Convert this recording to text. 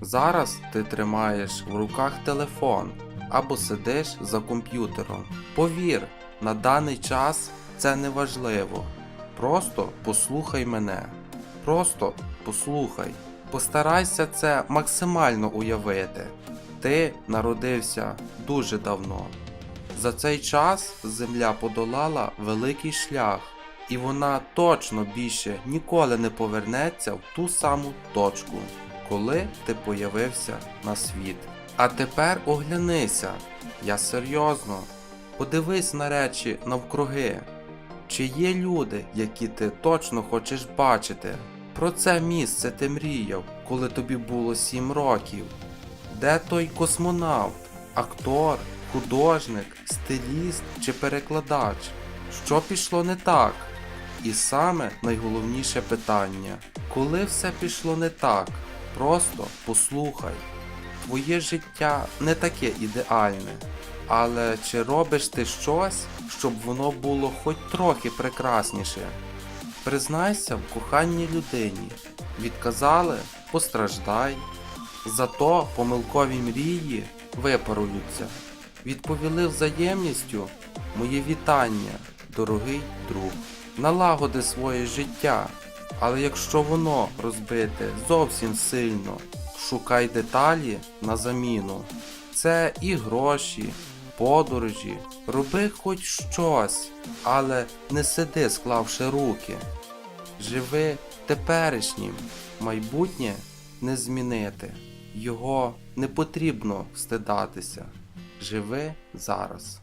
Зараз ти тримаєш в руках телефон або сидиш за комп'ютером. Повір, на даний час це не важливо. Просто послухай мене. Просто послухай. Постарайся це максимально уявити. Ти народився дуже давно. За цей час земля подолала великий шлях, і вона точно більше ніколи не повернеться в ту саму точку, коли ти появився на світ. А тепер оглянися, я серйозно. Подивись на речі навкруги. Чи є люди, які ти точно хочеш бачити? Про це місце ти мріяв, коли тобі було сім років. Де той космонавт, актор, художник, стиліст чи перекладач? Що пішло не так? І саме найголовніше питання: коли все пішло не так? Просто послухай. Твоє життя не таке ідеальне, але чи робиш ти щось, щоб воно було хоч трохи прекрасніше? Признайся в коханні людині. Відказали постраждай. Зато помилкові мрії випаруються. Відповіли взаємністю моє вітання, дорогий друг. Налагоди своє життя, але якщо воно розбите зовсім сильно, шукай деталі на заміну. Це і гроші, подорожі, роби хоч щось, але не сиди, склавши руки. Живи теперішнім, майбутнє не змінити. Його не потрібно стидатися. Живи зараз.